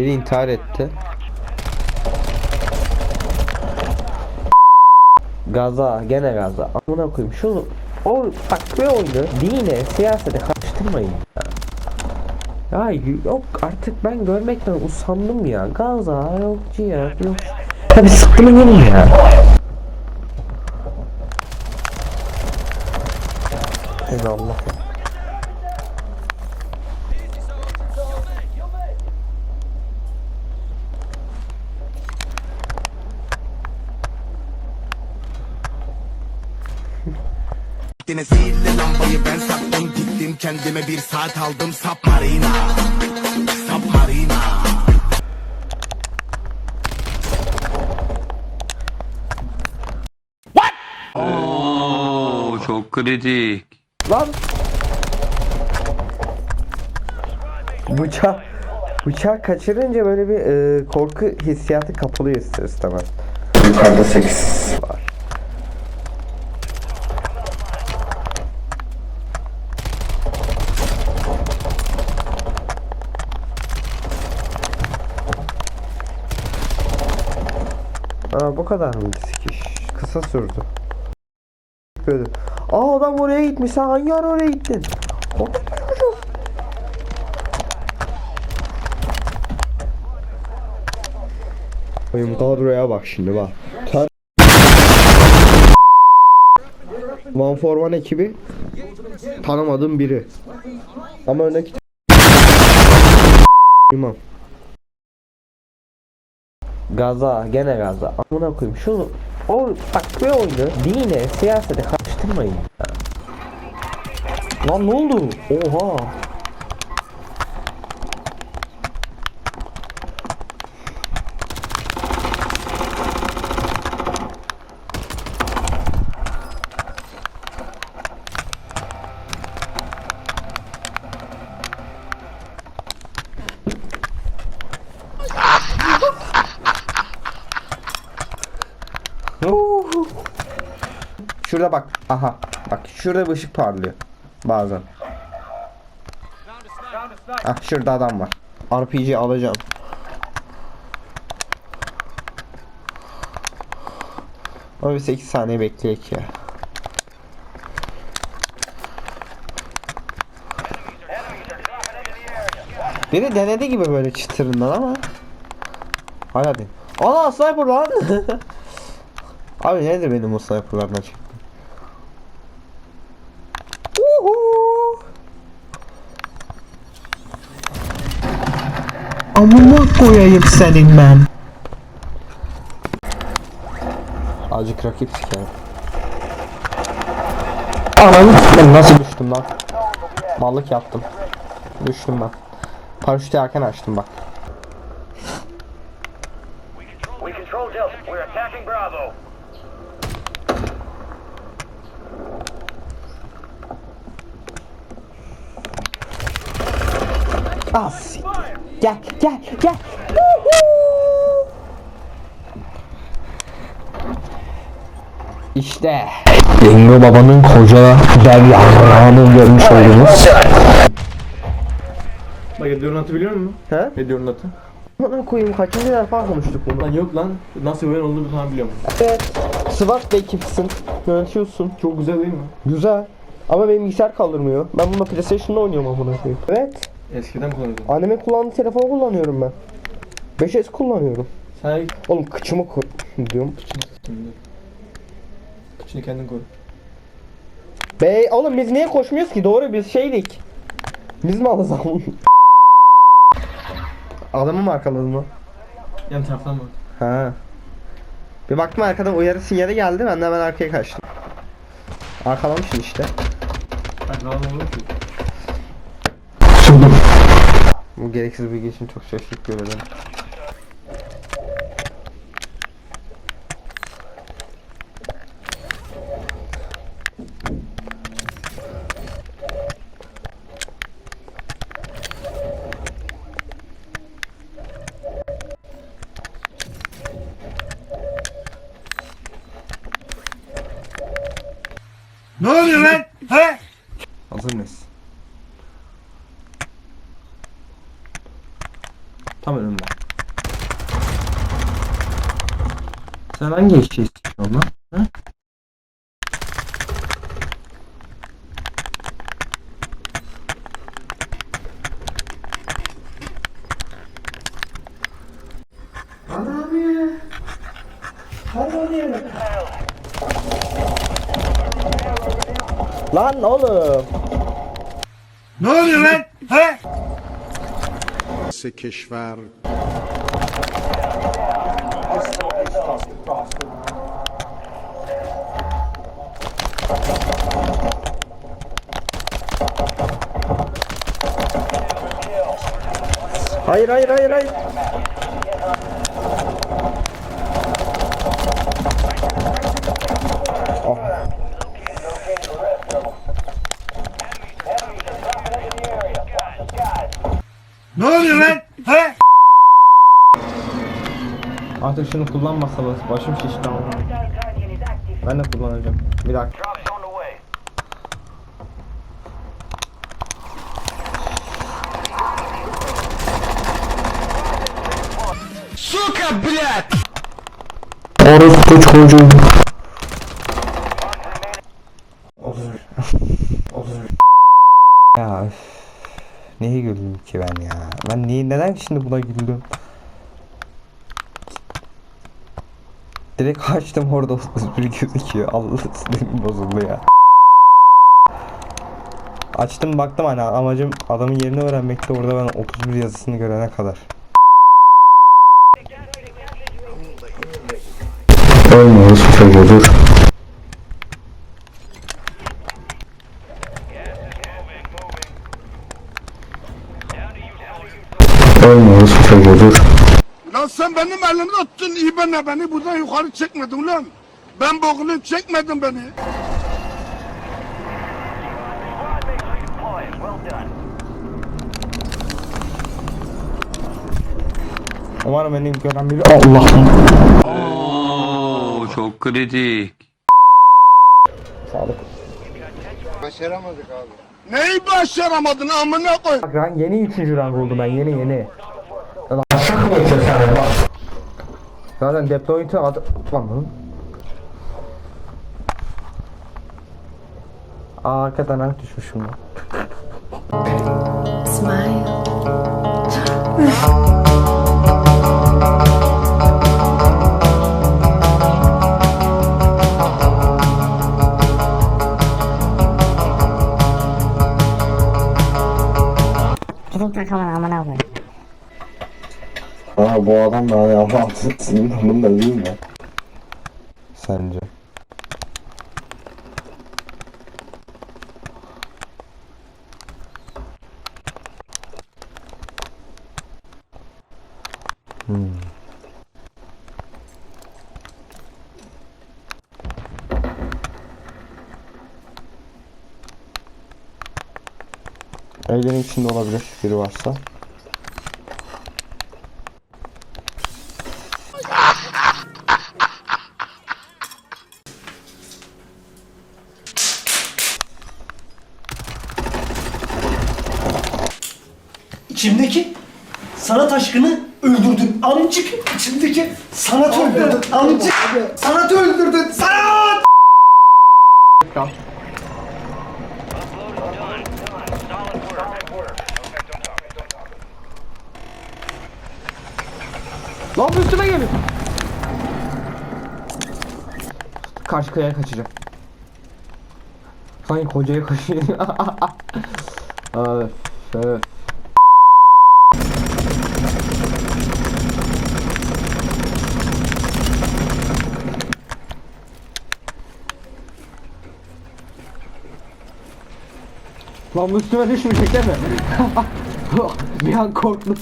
Biri intihar etti. Gaza, gene gaza. Amına koyayım şunu o bak bir oyunu dine, siyasete karıştırmayın. Ya. yok artık ben görmekten usandım ya. Gaza, yok ciğer, yok. Tabi sıkkını gelin ya. Eyvallah. Yine sihirli lambayı ben sattım gittim kendime bir saat aldım submarina Submarina Oo çok kritik. Lan! Bıçak bıçak kaçırınca böyle bir e, korku hissiyatı kapılıyor ister istemez. Yukarıda 8 var. Aa bu kadar mı sikiş? Kısa sürdü. Böyle. Aa adam oraya gitmiş. Sen hangi ara oraya gittin? Çocuğum. Oyun kadroya bak şimdi bak. Ter... One for One ekibi tanımadığım biri. Ama öndeki İmam. Gaza, gene gaza. Amına koyayım şunu o bak bir oyunu dine, siyasete karıştırmayın. Lan ne oldu? Oha. Uhu. Şurada bak. Aha. Bak şurada bir ışık parlıyor. Bazen. Ah şurada adam var. RPG alacağım. Ama bir 8 saniye bekleyek ya. Biri denedi gibi böyle çıtırından ama. Hala den. Ana sniper lan. Abi nedir benim o sniperlardan çıktı? Uhu. Amına koyayım senin ben. Azıcık rakip siker. Ananı ben nasıl düştüm lan? Mallık yaptım. Düştüm ben. Paraşütü erken açtım bak. We control Delta. We're attacking Bravo. Ah sik. Gel gel gel. İşte. Yengo babanın koca dev yavrağını görmüş olduğunuz. Bak Ediyor'un atı biliyor musun? He? Ediyor'un atı. Bana koyayım kaçıncı defa konuştuk bunu. Lan yok lan. Nasıl bir oyun olduğunu falan biliyorum. Evet. SWAT ekipsin. Yönetiyorsun. Çok güzel değil mi? Güzel. Ama benim bilgisayar kaldırmıyor. Ben bunu PlayStation'da oynuyorum amına koyayım. Evet. Eskiden kullanıyordum. Annemin kullandığı telefonu kullanıyorum ben. 5S kullanıyorum. Sen Oğlum kıçımı koy diyorum. şimdi. Kıçını kendin koy. Bey oğlum biz niye koşmuyoruz ki? Doğru biz şeydik. Biz mi alız Adamı mı arkaladın mı? Yan taraftan bak. Ha. Bir baktım arkadan uyarı sinyali geldi. Ben de hemen arkaya kaçtım. Arkalamışsın işte. Bak lan olur ki. Bu gereksiz bilgi için çok teşekkür ederim. Ne oluyor lan? He? Hazır mıyız? Tam önümde. Sen hangi eşeği istiyorsun lan? Ha? Lan oğlum. کشور Hayır hayır hayır hayır. Ne oluyor lan? He? Artık şunu kullanmasa başım şişti ama. Ben de kullanacağım. Bir dakika. Drops on the way. Сука, блядь! Orospu çocuğu. neden şimdi buna güldüm? Direkt açtım orada 31 gözüküyor. Allah sinirim bozuldu ya. Açtım baktım hani amacım adamın yerini öğrenmekti orada ben 31 yazısını görene kadar. Ölme orospu çocuğu dur. Ölme orospu çocuğu dur. Lan sen benim elimi tuttun iyi ben beni buradan yukarı çekmedin lan. Ben boğulayım çekmedin beni. Umarım beni gören biri... Allah'ım. Oo, çok kritik. Sağlık. Neyi başaramadın amına koy. Bak rank yeni 3. rank oldu ben yeni yeni. Lan aşağı mı geçiyor sen bak. Zaten deployment'ı adı... Lan. Aa hakikaten rank düşmüşüm ben. Bu adam da hani Allah'ın senin amında değil mi? Sence? Hmm. Evlerin içinde olabilir biri varsa. İçimdeki sanat aşkını öldürdün amcık. İçimdeki sanat öldürdün amcık. Sanat öldürdün sanat. Lan üstüme geliyor. Karşı kıyaya kaçacağım. Sanki kocaya kaçıyor. öf, öf. Lan bu üstüme düşmeyecek değil mi? Bir an korktum.